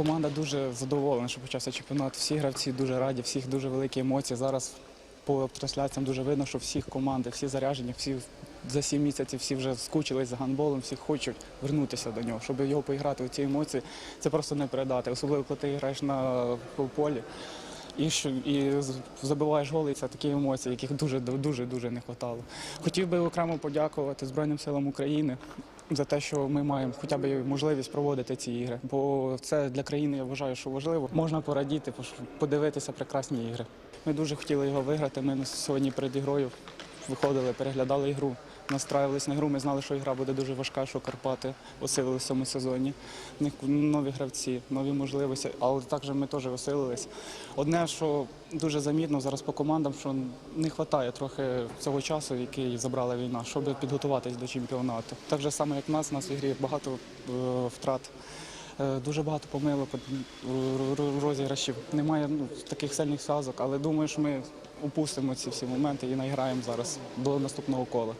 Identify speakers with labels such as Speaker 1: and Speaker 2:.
Speaker 1: Команда дуже задоволена, що почався чемпіонат. Всі гравці дуже раді, всіх дуже великі емоції. Зараз по трансляціям дуже видно, що всіх команди, всі заряджені, всі за сім місяців всі вже скучились за гандболом, всі хочуть вернутися до нього, щоб його поіграти у ці емоції. Це просто не передати. Особливо, коли ти граєш на полі. І, що, і забиваєш голи, це такі емоції, яких дуже дуже дуже не вистачало. Хотів би окремо подякувати Збройним силам України за те, що ми маємо хоча б можливість проводити ці ігри. Бо це для країни я вважаю, що важливо. Можна порадіти, подивитися прекрасні ігри. Ми дуже хотіли його виграти. Ми сьогодні перед ігрою виходили, переглядали ігру, настраювалися на гру. Ми знали, що ігра буде дуже важка, що Карпати осилилися в цьому сезоні. Нові гравці, нові можливості, але також ми теж осилились. Одне, що дуже замітно зараз по командам, що не вистачає трохи цього часу, який забрала війна, щоб підготуватись до чемпіонату. Так же само, як в нас, у нас в ігрі багато е, втрат. Е, Дуже багато помилок розіграшів. Немає ну, таких сильних зв'язок, але думаю, що ми упустимо ці всі моменти і наіграємо зараз до наступного кола.